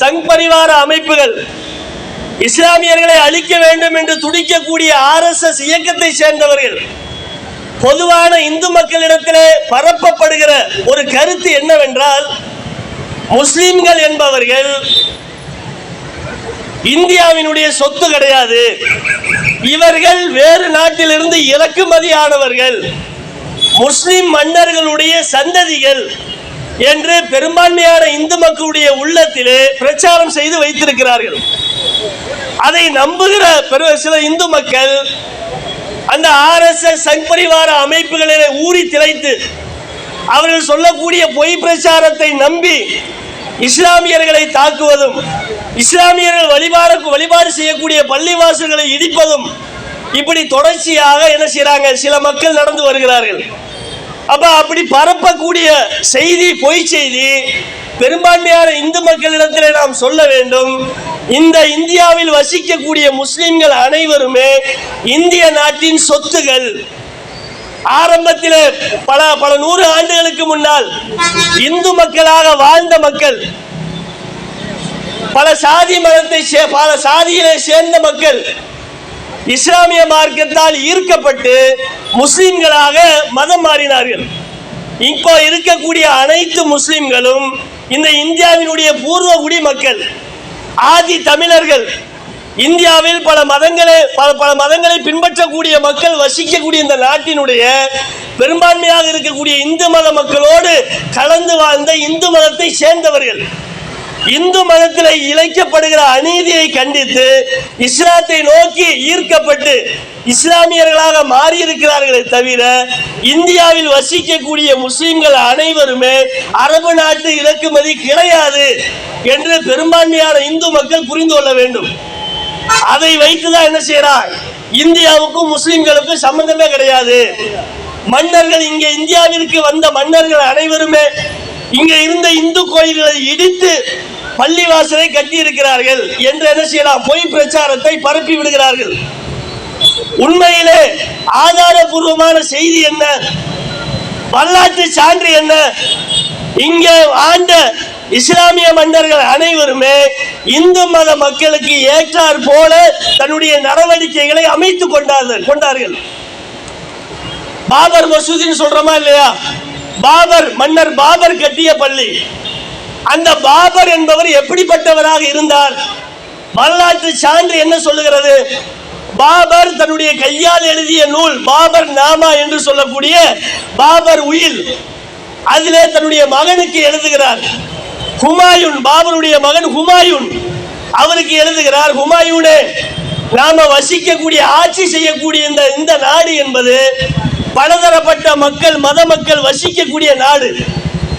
சங் பரிவார அமைப்புகள் இஸ்லாமியர்களை அழிக்க வேண்டும் என்று துடிக்கக்கூடிய ஆர் எஸ் எஸ் இயக்கத்தை சேர்ந்தவர்கள் பொதுவான இந்து மக்களிடத்திலே பரப்பப்படுகிற ஒரு கருத்து என்னவென்றால் முஸ்லிம்கள் என்பவர்கள் இந்தியாவினுடைய சொத்து கிடையாது. இவர்கள் வேறு நாட்டிலிருந்து இறக்குமதியானவர்கள். முஸ்லிம் மன்னர்களுடைய சந்ததிகள் என்று பெரும்பான்மையான இந்து மக்களுடைய உள்ளத்திலே பிரச்சாரம் செய்து வைத்திருக்கிறார்கள். அதை நம்புகிற பெரு சில இந்து மக்கள் அந்த ஆர்எஸ்எஸ் எஸ் சங்பரிவார அமைப்புகளிலே ஊறி திளைத்து அவர்கள் சொல்லக்கூடிய பொய் பிரச்சாரத்தை நம்பி இஸ்லாமியர்களை தாக்குவதும் இஸ்லாமியர்கள் வழிபாடு வழிபாடு செய்யக்கூடிய பள்ளிவாசல்களை இடிப்பதும் இப்படி தொடர்ச்சியாக என்ன செய்யறாங்க சில மக்கள் நடந்து வருகிறார்கள். அப்ப அப்படி பரப்பக்கூடிய செய்தி பொய் செய்தி பெரும்பான்மையான இந்து மக்களிடத்தில் நாம் சொல்ல வேண்டும். இந்த இந்தியாவில் வசிக்கக்கூடிய முஸ்லிம்கள் அனைவருமே இந்திய நாட்டின் சொத்துகள். ஆரம்பத்தில் பல பல நூறு ஆண்டுகளுக்கு முன்னால் இந்து மக்களாக வாழ்ந்த மக்கள் பல சாதி மதத்தை பல சாதிகளை சேர்ந்த மக்கள் இஸ்லாமிய மார்க்கத்தால் ஈர்க்கப்பட்டு முஸ்லிம்களாக மதம் மாறினார்கள். இப்போ இருக்கக்கூடிய அனைத்து முஸ்லிம்களும் இந்த இந்தியாவினுடைய பூர்வ குடி மக்கள் ஆதி தமிழர்கள் இந்தியாவில் பல மதங்களை பல பல மதங்களை பின்பற்றக்கூடிய மக்கள் வசிக்கக்கூடிய இந்த நாட்டினுடைய பெரும்பான்மையாக இருக்கக்கூடிய இந்து மத மக்களோடு கலந்து வாழ்ந்த இந்து மதத்தை சேர்ந்தவர்கள். இந்து மதத்தில் இழைக்கப்படுகிற அநீதியை கண்டித்து இஸ்லாத்தை நோக்கி ஈர்க்கப்பட்டு இஸ்லாமியர்களாக மாறியிருக்கிறார்களே தவிர இந்தியாவில் வசிக்கக்கூடிய முஸ்லிம்கள் அனைவருமே அரபு நாட்டு இறக்குமதி கிடையாது என்று பெரும்பான்மையான இந்து மக்கள் புரிந்து கொள்ள வேண்டும். அதை வைத்துதான் என்ன செய்யறான் இந்தியாவுக்கும் முஸ்லிம்களுக்கும் சம்பந்தமே கிடையாது. மன்னர்கள் இங்கே இந்தியாவிற்கு வந்த மன்னர்கள் அனைவருமே இங்க இருந்த இந்து கோயில்களை இடித்து பள்ளிவாசலை கட்டி இருக்கிறார்கள் என்று என்ன செய்யலாம்? பொய் பிரச்சாரத்தை பரப்பி விடுகிறார்கள். உண்மையிலே ஆதாரபூர்வமான செய்தி என்ன? வரலாற்று சான்று என்ன? இங்கே ஆண்ட இஸ்லாமிய மன்னர்கள் அனைவருமே இந்து மத மக்களுக்கு ஏற்றார் போல தன்னுடைய நடவடிக்கைகளை அமைத்துக் கொண்டார்கள் கொண்டார்கள். பாபர் மசூதின்னு சொல்றோமா இல்லையா? பாபர் மன்னர் பாபர் கட்டிய பள்ளி. அந்த பாபர் என்பவர் எப்படிப்பட்டவராக இருந்தார்? வரலாற்று சான்று என்ன சொல்லுகிறது? பாபர் தன்னுடைய கையால் எழுதிய நூல் பாபர் நாமா என்று சொல்லக்கூடிய பாபர் உயில். அதிலே தன்னுடைய மகனுக்கு எழுதுகிறார். ஹுமாயூன் பாபருடைய மகன் ஹுமாயூன். அவருக்கு எழுதுகிறார் ஹுமாயூனே நாம வசிக்கக்கூடிய ஆட்சி செய்யக்கூடிய இந்த இந்த நாடு என்பது பலதரப்பட்ட மக்கள் மத மக்கள் வசிக்கக்கூடிய நாடு.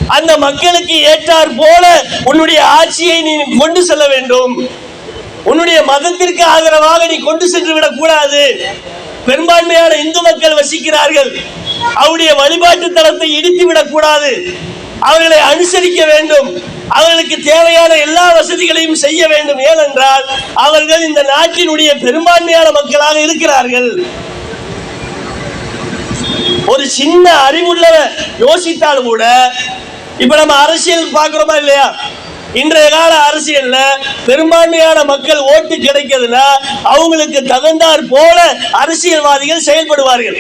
அந்த மக்களுக்கு ஏற்றார் போல உன்னுடைய ஆட்சியை நீ கொண்டு செல்ல வேண்டும். உன்னுடைய மதத்திற்கு ஆதரவாக நீ கொண்டு சென்று விடக் கூடாது பெரும்பான்மையான இந்து மக்கள் வசிக்கிறார்கள். அவருடைய வழிபாட்டு தளத்தை இடித்து விடக் கூடாது அவர்களை அனுசரிக்க வேண்டும். அவர்களுக்கு தேவையான எல்லா வசதிகளையும் செய்ய வேண்டும். ஏனென்றால் அவர்கள் இந்த நாட்டினுடைய பெரும்பான்மையான மக்களாக இருக்கிறார்கள். ஒரு சின்ன அறிவுள்ளவர் யோசித்தால் கூட இப்ப நம்ம அரசியல் பாக்குறோமா இல்லையா? இன்றைய கால அரசியல்ல பெரும்பான்மையான மக்கள் ஓட்டு கிடைக்கிறதுனா அவங்களுக்கு தகுந்தாற் போல அரசியல்வாதிகள் செயல்படுவார்கள்.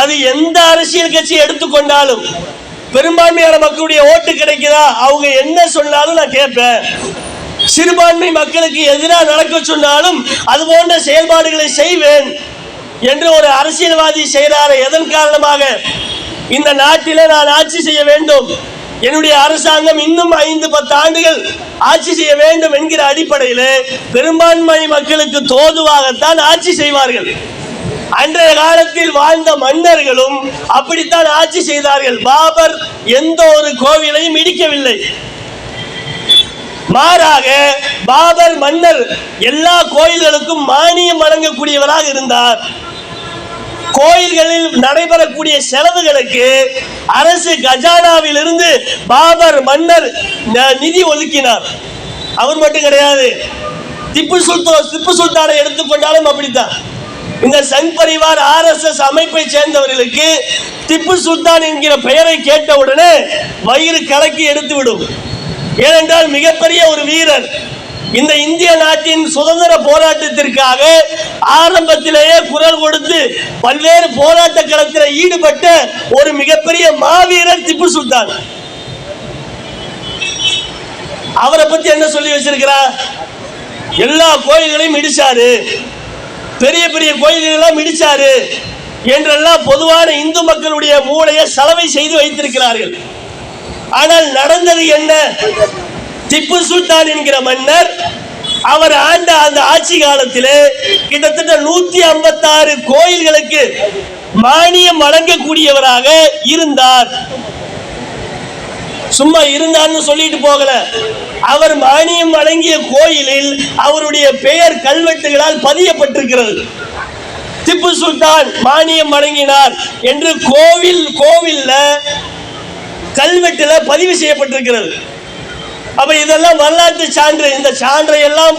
அது எந்த அரசியல் கட்சி எடுத்துக்கொண்டாலும் பெரும்பான்மையான மக்களுடைய ஓட்டு கிடைக்குதா? அவங்க என்ன சொன்னாலும் நான் கேட்பேன். சிறுபான்மை மக்களுக்கு எதிராக நடக்க சொன்னாலும் அது போன்ற செயல்பாடுகளை செய்வேன் என்று ஒரு அரசியல்வாதி செய்கிறார எதன் காரணமாக? இந்த நாட்டிலே நான் ஆட்சி செய்ய வேண்டும். என்னுடைய அரசாங்கம் இன்னும் ஐந்து பத்து ஆண்டுகள் ஆட்சி செய்ய வேண்டும் என்கிற அடிப்படையில் பெரும்பான்மை மக்களுக்கு தோதுவாகத்தான் ஆட்சி செய்வார்கள். அன்றைய காலத்தில் வாழ்ந்த மன்னர்களும் அப்படித்தான் ஆட்சி செய்தார்கள். பாபர் எந்த ஒரு கோவிலையும் இடிக்கவில்லை. மாறாக பாபர் மன்னர் எல்லா கோயில்களுக்கும் மானியம் வழங்கக்கூடியவராக இருந்தார். கோயில்களில் நடைபெறக்கூடிய செலவுகளுக்கு அரசு கஜானாவில் இருந்து பாபர் மன்னர் ந- நிதி ஒதுக்கினார். அவர் மட்டும் கிடையாது. திப்பு சுல்தான் திப்பு சுல்தானை எடுத்துக்கொண்டாலும் அப்படித்தான். இந்த சங் பரிவார் ஆர்எஸ்எஸ் அமைப்பை சேர்ந்தவர்களுக்கு திப்பு சுல்தான் என்கிற பெயரை கேட்டவுடனே வயிறு கலக்கி எடுத்து விடும் ஏனென்றால் மிகப்பெரிய ஒரு வீரர். இந்த இந்திய நாட்டின் சுதந்திர போராட்டத்திற்காக ஆரம்பத்திலேயே குரல் கொடுத்து பல்வேறு போராட்ட களத்தில் ஈடுபட்ட ஒரு மிகப்பெரிய மாவீரர் திப்பு சுல்தான். அவரை பத்தி என்ன சொல்லி வச்சிருக்கிறார்? எல்லா கோயில்களையும் இடிச்சாரு. பெரிய பெரிய கோயில்களெல்லாம் இடிச்சாரு என்றெல்லாம் பொதுவான இந்து மக்களுடைய மூளையை சலவை செய்து வைத்திருக்கிறார்கள். ஆனால் நடந்தது என்ன? திப்பு சுல்தான் என்கிற மன்னர் அவர் ஆண்ட அந்த ஆட்சி காலத்திலே கிட்டத்தட்ட நூத்தி ஐம்பத்தாறு கோயில்களுக்கு மானியம் வழங்கக்கூடியவராக இருந்தார். சும்மா இருந்தான்னு சொல்லிட்டு போகல. அவர் மானியம் வழங்கிய கோயிலில் அவருடைய பெயர் கல்வெட்டுகளால் பதியப்பட்டிருக்கிறது. திப்பு சுல்தான் மானியம் வழங்கினார் என்று கோவில் கோவில்ல கல்வெட்டுல பதிவு செய்யப்பட்டிருக்கிறது. அப்ப இதெல்லாம் வரலாற்று சான்று. இந்த சான்றை எல்லாம்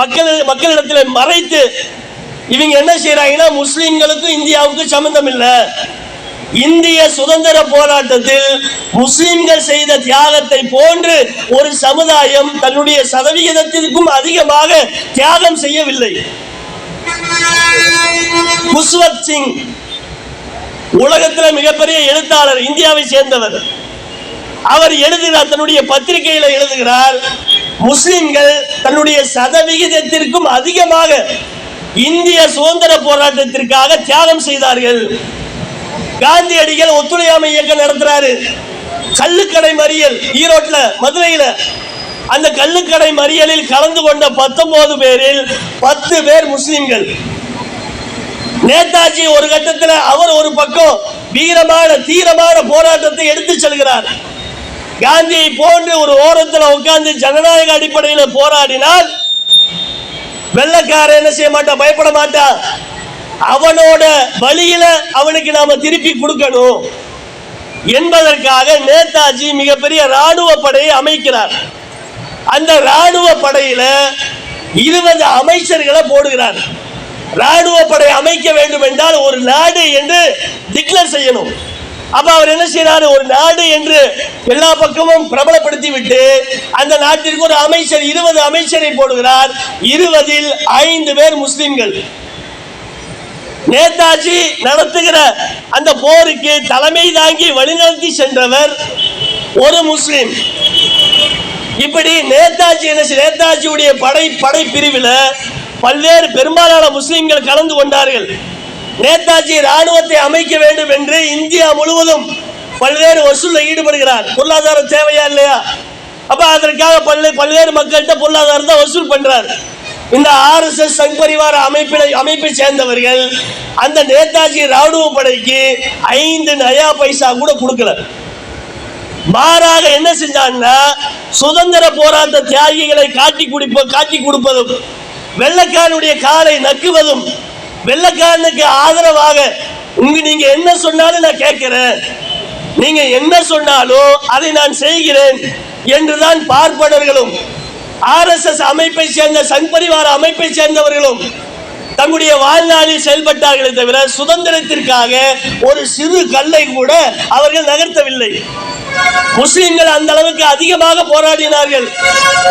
மக்கள் மக்களிடத்தில் மறைத்து இவங்க என்ன செய்யறாங்கன்னா முஸ்லிம்களுக்கும் இந்தியாவுக்கும் சம்பந்தம் இல்லை. இந்திய சுதந்திர போராட்டத்தில் முஸ்லிம்கள் செய்த தியாகத்தை போன்று ஒரு சமுதாயம் தன்னுடைய சதவிகிதத்திற்கும் அதிகமாக தியாகம் செய்யவில்லை. குஸ்வத் சிங் உலகத்தில் மிகப்பெரிய எழுத்தாளர் இந்தியாவை சேர்ந்தவர். அவர் எழுதுகிறார் தன்னுடைய பத்திரிகையில எழுதுகிறார் முஸ்லிம்கள் தன்னுடைய சதவிகிதத்திற்கும் அதிகமாக இந்திய சுதந்திர போராட்டத்திற்காக தியாகம் செய்தார்கள். காந்தியடிகள் ஒத்துழையாமை இயக்கம் நடத்துறாரு. கல்லுக்கடை மறியல் ஈரோட்ல மதுரையில. அந்த கல்லுக்கடை மறியலில் கலந்து கொண்ட பத்தொன்பது பேரில் பத்து பேர் முஸ்லிம்கள். நேதாஜி ஒரு கட்டத்தில் அவர் ஒரு பக்கம் வீரமான தீரமான போராட்டத்தை எடுத்து செல்கிறார். காந்தியை போன்று ஒரு ஓரத்தில் உட்கார்ந்து ஜனநாயக அடிப்படையில் போராடினால் வெள்ளக்காரன் என்ன செய்ய மாட்டான்? பயப்பட மாட்டான். அவனோட வழியில அவனுக்கு நாம திருப்பி கொடுக்கணும். என்பதற்காக நேதாஜி மிகப்பெரிய ராணுவ படையை அமைக்கிறார். அந்த ராணுவ படையில இருபது அமைச்சர்களை போடுகிறார். ராணுவ படை அமைக்க வேண்டும் என்றால் ஒரு நாடு என்று டிக்ளேர் செய்யணும். அப்ப அவர் என்ன செய்யறாரு ஒரு நாடு என்று எல்லா பக்கமும் பிரபலப்படுத்தி விட்டு அந்த நாட்டிற்கு ஒரு அமைச்சர் இருபது அமைச்சரை போடுகிறார். இருபதில் ஐந்து பேர் முஸ்லிம்கள். நேதாஜி நடத்துகிற அந்த போருக்கு தலைமை தாங்கி வழிநடத்தி சென்றவர் ஒரு முஸ்லிம். இப்படி நேதாஜி என்ன நேதாஜியுடைய படை படை பிரிவில் பல்வேறு பெரும்பாலான முஸ்லிம்கள் கலந்து கொண்டார்கள். நேதாஜி ராணுவத்தை அமைக்க வேண்டும் என்று இந்தியா முழுவதும் பல்வேறு வசூலில் ஈடுபடுகிறார். பொருளாதாரம் தேவையா இல்லையா? அப்ப அதற்காக பல்வேறு பல்வேறு மக்கள்கிட்ட பொருளாதாரத்தை வசூல் பண்றார். இந்த ஆர்எஸ்எஸ் சங் பரிவார அமைப்பினை அமைப்பை சேர்ந்தவர்கள் அந்த நேதாஜி ராணுவ படைக்கு ஐந்து நயா பைசா கூட கொடுக்கல. மாறாக என்ன செஞ்சான்னா சுதந்திர போராட்ட தியாகிகளை காட்டி குடிப்ப காட்டி கொடுப்பதும் வெள்ளக்காரனுடைய காலை நக்குவதும் வெள்ளக்காரனுக்கு ஆதரவாக உங்க நீங்க என்ன சொன்னாலும் நான் கேட்கிறேன். நீங்க என்ன சொன்னாலும் அதை நான் செய்கிறேன் என்றுதான் பார்ப்பனர்களும் ஆர்எஸ்எஸ் அமைப்பை சேர்ந்த சங் பரிவார அமைப்பை சேர்ந்தவர்களும் தங்களுடைய வாழ்நாளில் செயல்பட்டார்களே தவிர சுதந்திரத்திற்காக ஒரு சிறு கல்லை கூட அவர்கள் நகர்த்தவில்லை. முஸ்லிம்கள் அந்த அளவுக்கு அதிகமாக போராடினார்கள்.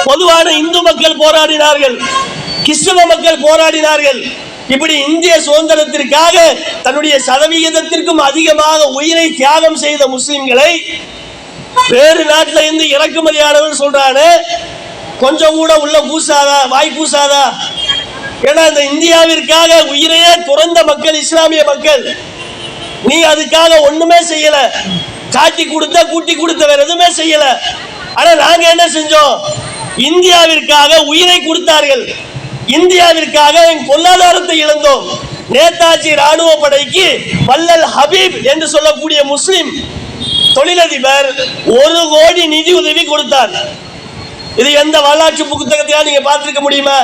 பொதுவான இந்து மக்கள் போராடினார்கள். கிறிஸ்தவ மக்கள் போராடினார்கள். இப்படி இந்திய சுதந்திரத்திற்காக தன்னுடைய சதவிகிதத்திற்கும் அதிகமாக உயிரை தியாகம் செய்த முஸ்லிம்களை வேறு நாட்டில இருந்து இறக்குமதியானவர் சொல்றாரு கொஞ்சம் கூட உள்ள பூசாதா வாய் பூசாதா. ஏன்னா இந்த இந்தியாவிற்காக உயிரையே துறந்த மக்கள் இஸ்லாமிய மக்கள் நீ அதுக்காக ஒண்ணுமே செய்யல. காட்டி கொடுத்த கூட்டி கொடுத்த வேற எதுவுமே செய்யல. ஆனா நாங்க என்ன செஞ்சோம்? இந்தியாவிற்காக உயிரை கொடுத்தார்கள். இந்தியாவிற்காக என் பொருளாதாரத்தை இழந்தோம். நேதாஜி ராணுவ படைக்கு வல்லல் ஹபீப் என்று சொல்லக்கூடிய முஸ்லிம் தொழிலதிபர் ஒரு கோடி நிதி உதவி கொடுத்தார். இது எந்த வரலாற்று புத்தகத்தையா நீங்க பார்த்திருக்க முடியுமா?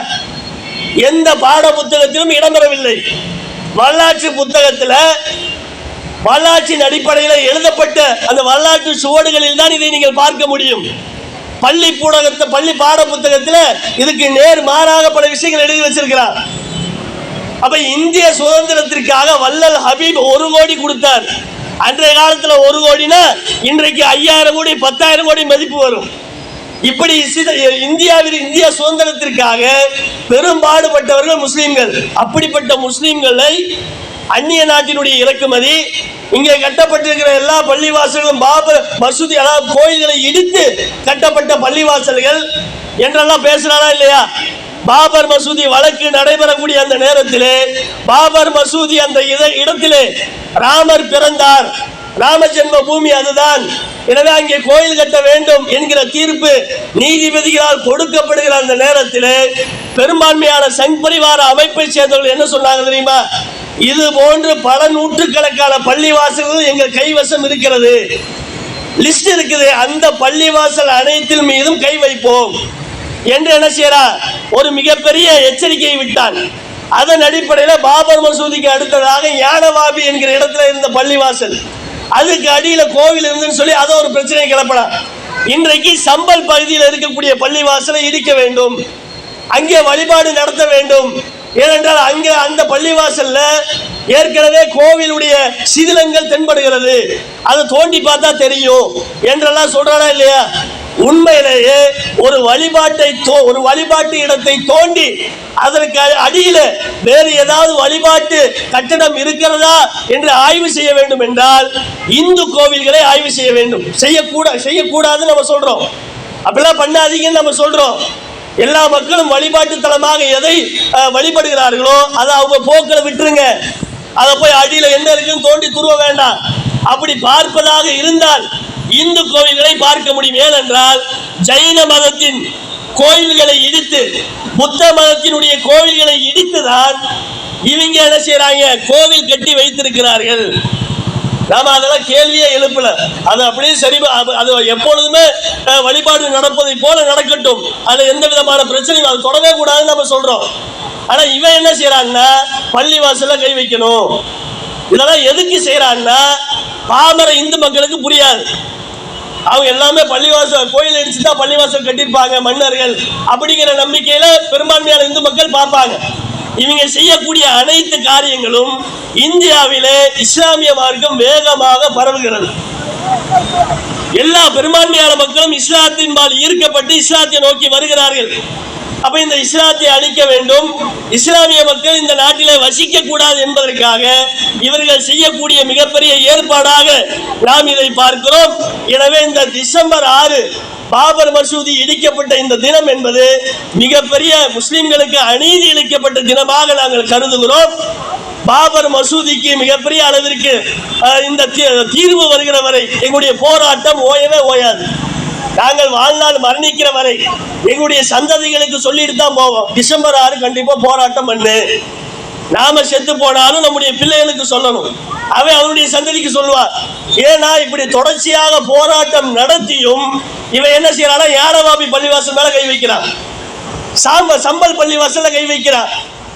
எந்த பாட புத்தகத்திலும் இடம்பெறவில்லை. வரலாற்று புத்தகத்தில் வரலாற்றின் அடிப்படையில் எழுதப்பட்ட அந்த வரலாற்று சுவடுகளில் தான் இதை நீங்கள் பார்க்க முடியும். பள்ளி பூடகத்தை பள்ளி பாட புத்தகத்தில் இதுக்கு நேர் மாறாக பல விஷயங்கள் எழுதி வச்சிருக்கிறார். அப்ப இந்திய சுதந்திரத்திற்காக வல்லல் ஹபீப் ஒரு கோடி கொடுத்தார். அன்றைய காலத்துல ஒரு கோடினா இன்றைக்கு ஐயாயிரம் கோடி பத்தாயிரம் கோடி மதிப்பு வரும். இப்படி இந்தியாவில் இந்திய சுதந்திரத்திற்காக பெரும்பாடுபட்டவர்கள் முஸ்லீம்கள். அப்படிப்பட்ட முஸ்லிம்களை அந்நிய நாட்டினுடைய இறக்குமதி இங்கே கட்டப்பட்டிருக்கிற எல்லா பள்ளிவாசல்களும் பாபர் மசூதி அதாவது கோயில்களை இடித்து கட்டப்பட்ட பள்ளிவாசல்கள் என்றெல்லாம் பேசுறாரா இல்லையா? பாபர் மசூதி வழக்கு நடைபெறக்கூடிய அந்த நேரத்திலே பாபர் மசூதி அந்த இடத்திலே ராமர் பிறந்தார். ராமஜென்ம பூமி அதுதான். எனவே அங்கே கோயில் கட்ட வேண்டும் என்கிற தீர்ப்பு நீதிபதிகளால் கொடுக்கப்படுகிற அந்த நேரத்திலே பெரும்பான்மையான சங் பரிவார அமைப்பை சேர்ந்தவர்கள் என்ன சொன்னாங்க தெரியுமா? இது போன்று பல நூற்றுக்கணக்கான பள்ளிவாசல்கள் எங்கள் கைவசம் இருக்கிறது. லிஸ்ட் இருக்குது அந்த பள்ளிவாசல் அனைத்தின் மீதும் கை வைப்போம். என்று என்ன செய்யறா? ஒரு மிகப்பெரிய எச்சரிக்கையை விட்டான். அதன் அடிப்படையில் பாபர் மசூதிக்கு அடுத்ததாக யானவாபி என்கிற இடத்துல இருந்த பள்ளிவாசல். அதுக்கு அடியில் கோவில் இருந்துன்னு சொல்லி அதை ஒரு பிரச்சனையை கிளப்பலாம். இன்றைக்கு சம்பல் பகுதியில் இருக்கக்கூடிய பள்ளிவாசலை இடிக்க வேண்டும். அங்கே வழிபாடு நடத்த வேண்டும். ஏனென்றால் அங்கே அந்த பள்ளிவாசல்ல ஏற்கனவே கோவிலுடைய சிதிலங்கள் தென்படுகிறது. அதை தோண்டி பார்த்தா தெரியும். என்றெல்லாம் சொல்றானா இல்லையா? உண்மையிலேயே ஒரு வழிபாட்டை தோ- ஒரு வழிபாட்டு இடத்தை தோண்டி அதற்கு அடியில் அடியில வேறு ஏதாவது வழிபாட்டு கட்டிடம் இருக்கிறதா என்று ஆய்வு செய்ய வேண்டும் என்றால் இந்து கோவில்களை ஆய்வு செய்ய வேண்டும். செய்யக்கூட செய்யக்கூடாதுன்னு நம்ம சொல்றோம். அப்படிலாம் பண்ணாதீங்கன்னு நம்ம சொல்றோம். எல்லா மக்களும் வழிபாட்டு தலமாக எதை வழிபடுகிறார்களோ அதை அவங்க போக்கில் விட்டுருங்க. அதை போய் அடியில் என்ன இருக்குன்னு தோண்டி துருவ வேண்டாம். அப்படி பார்ப்பதாக இருந்தால் இந்து கோவில்களை பார்க்க முடியும். ஏனென்றால் ஜைன மதத்தின் கோயில்களை இடித்து புத்த மதத்தினுடைய கோவில்களை இடித்துதான் இவங்க என்ன செய்யறாங்க கோவில் கட்டி வைத்திருக்கிறார்கள். நாம அதெல்லாம் கேள்வியே எழுப்பல. அது அப்படியே சரி அது- அது எப்பொழுதுமே வழிபாடு நடப்பதை போல நடக்கட்டும். அதுல எந்த விதமான பிரச்சனையும் அது தொடவே கூடாதுன்னு நம்ம சொல்றோம். ஆனா இவன் என்ன செய்யறான்னா பள்ளி வாசல்ல கை வைக்கணும். இதெல்லாம் எதுக்கு செய்யறான்னா பாமர இந்து மக்களுக்கு புரியாது. அவங்க எல்லாமே பள்ளிவாசல் கோயில் இடிச்சுட்டா பள்ளிவாசல் கட்டியிருப்பாங்க மன்னர்கள். அப்படிங்கிற நம்பிக்கையில பெரும்பான்மையான இந்து மக்கள் பார்ப்பாங்க. இவங்க செய்யக்கூடிய அனைத்து காரியங்களும் இந்தியாவிலே இஸ்லாமிய மார்க்கம் வேகமாக பரவுகிறது. எல்லா பெரும்பான்மையான மக்களும் இஸ்லாத்தின் பால் ஈர்க்கப்பட்டு இஸ்லாத்தை நோக்கி வருகிறார்கள். அப்ப இந்த இஸ்லாத்தை அழிக்க வேண்டும். இஸ்லாமிய மக்கள் இந்த நாட்டிலே வசிக்க கூடாது என்பதற்காக இவர்கள் செய்யக்கூடிய மிகப்பெரிய ஏற்பாடாக நாம் இதை பார்க்கிறோம். எனவே இந்த டிசம்பர் ஆறு பாபர் மசூதி இடிக்கப்பட்ட இந்த தினம் என்பது மிகப்பெரிய முஸ்லிம்களுக்கு அநீதி இழைக்கப்பட்ட தினமாக நாங்கள் கருதுகிறோம். பாபர் மசூதிக்கு மிகப்பெரிய அளவிற்கு இந்த தீ- தீர்வு வருகிற வரை எங்களுடைய போராட்டம் ஓயவே ஓயாது. நாங்கள் வாழ்நாள் மரணிக்கிற வரை எங்களுடைய சந்ததிகளுக்கு சொல்லிட்டு தான் போவோம். டிசம்பர் ஆறு கண்டிப்பா போராட்டம் பண்ணு. நாம செத்து போனாலும் நம்முடைய பிள்ளைகளுக்கு சொல்லணும். அவன் அவனுடைய சந்ததிக்கு சொல்லுவார் ஏன்னா இப்படி தொடர்ச்சியாக போராட்டம் நடத்தியும் இவன் என்ன செய்யறானா யாரவாபி பள்ளிவாசல் மேல கை வைக்கிறான். சாம்ப சம்பல் பள்ளிவாசல்ல கை வைக்கிறான்.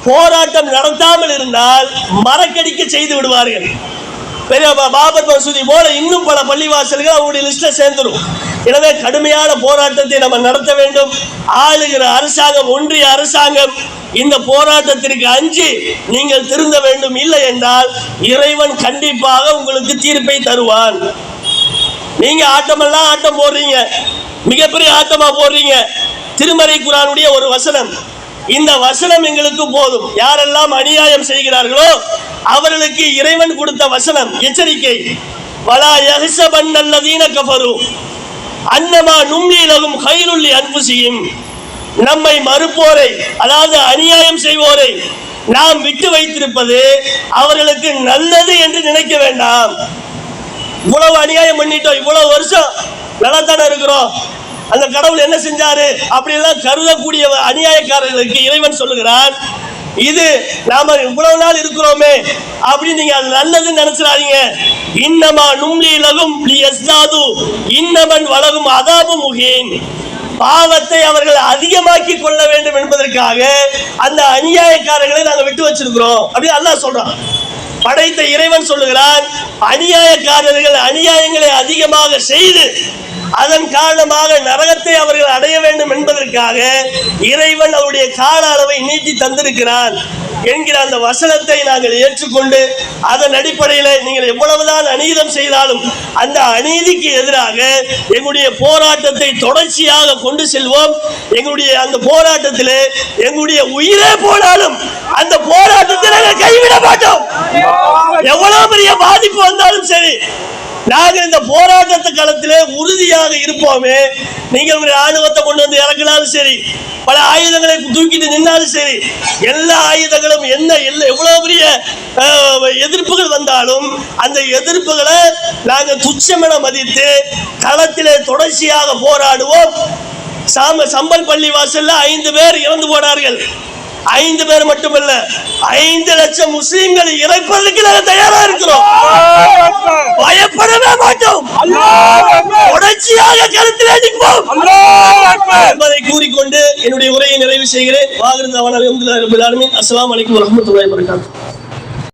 போராட்டம் நடத்தாமல் இருந்தால் மரக்கடிக்க செய்து விடுவார்கள். பெரிய பாபர் மசூதி போல இன்னும் பல பள்ளிவாசல்கள் அவங்களுடைய லிஸ்ட்ல சேர்ந்துடும் எனவே கடுமையான போராட்டத்தை நம்ம நடத்த வேண்டும். ஆளுகிற அரசாங்கம் ஒன்றிய அரசாங்கம் இந்த போராட்டத்திற்கு அஞ்சு நீங்கள் திருந்த வேண்டும். இல்லை என்றால் இறைவன் கண்டிப்பாக உங்களுக்கு தீர்ப்பை தருவான். நீங்க ஆட்டமெல்லாம் ஆட்டம் போடுறீங்க. மிகப்பெரிய ஆட்டமா போடுறீங்க. திருமறை குரானுடைய ஒரு வசனம். இந்த வசனம் எங்களுக்கு போதும். யாரெல்லாம் அநியாயம் செய்கிறார்களோ அவர்களுக்கு இறைவன் கொடுத்த வசனம். எச்சரிக்கை. வலா யஹ்சபன் நல்லதீன கஃபரு. அன்னமா நும்லீலகும் கைலுள்ளி அன்புசியும் நம்மை மறுப்போரை அதாவது அநியாயம் செய்வோரை நாம் விட்டு வைத்திருப்பது அவர்களுக்கு நல்லது என்று நினைக்க வேண்டாம். இவ்வளவு அநியாயம் பண்ணிட்டோம் இவ்வளவு வருஷம் நல்லா தானே இருக்கிறோம். அந்த கடவுள் என்ன செஞ்சாரு? அப்படி எல்லாம் கருதக்கூடிய அநியாயக்காரர்களுக்கு இறைவன் சொல்லுகிறான் இது நாம இவ்வளவு நாள் இருக்கிறோமே அப்படின்னு நீங்க அது நல்லதுன்னு நினைச்சிடாதீங்க. இன்னமா நும்லி லகும் இன்னமன் வளரும் அதாபு முகேன். பாவத்தை அவர்கள் அதிகமாக்கி கொள்ள வேண்டும் என்பதற்காக அந்த அநியாயக்காரர்களை நாங்க விட்டு வச்சிருக்கிறோம் அப்படி அல்லாஹ் சொல்றான். படைத்த இறைவன் சொல்லுகிறான் அநியாயக்காரர்கள் அநியாயங்களை அதிகமாக செய்து அதன் காரணமாக நரகத்தை அவர்கள் அடைய வேண்டும் என்பதற்காக இறைவன் அவருடைய கால அளவை நீட்டி தந்திருக்கிறான் என்கிற அந்த வசனத்தை நாங்கள் ஏற்றுக்கொண்டு அதன் அடிப்படையில் நீங்கள் எவ்வளவுதான் அநீதம் செய்தாலும் அந்த அநீதிக்கு எதிராக எங்களுடைய போராட்டத்தை தொடர்ச்சியாக கொண்டு செல்வோம். எங்களுடைய அந்த போராட்டத்திலே எங்களுடைய உயிரே போனாலும் அந்த போராட்டத்தை நாங்கள் கைவிட மாட்டோம். எவ்வளவு பெரிய பாதிப்பு வந்தாலும் சரி நாங்கள் இந்த போராட்டத்து களத்திலே உறுதியாக இருப்போமே. நீங்கள் ஒரு ராணுவத்தை கொண்டு வந்து இறக்கினாலும் சரி பல ஆயுதங்களை தூக்கிட்டு நின்னாலும் சரி எல்லா ஆயுதங்களும் என்ன இல்லை எவ்வளோ பெரிய எதிர்ப்புகள் வந்தாலும் அந்த எதிர்ப்புகளை நாங்கள் துச்சமென மதித்து களத்திலே தொடர்ச்சியாக போராடுவோம். சாம சம்பல் பள்ளி வாசல்ல ஐந்து பேர் இறந்து போனார்கள். ஐந்து பேர் மட்டுமல்ல ஐந்து லட்சம் முஸ்லிம்களை இறைப்பதற்கு நாங்கள் தயாரா இருக்கிறோம். பயப்படவே மாட்டோம். தொடர்ச்சியாக கருத்தில் அடிப்போம் என்பதை கூறிக்கொண்டு என்னுடைய உரையை நிறைவு செய்கிறேன். வாகிருந்த அவன் அஸ்லாம் வலைக்கம் வரமத்துள்ளாய் வரகாத்து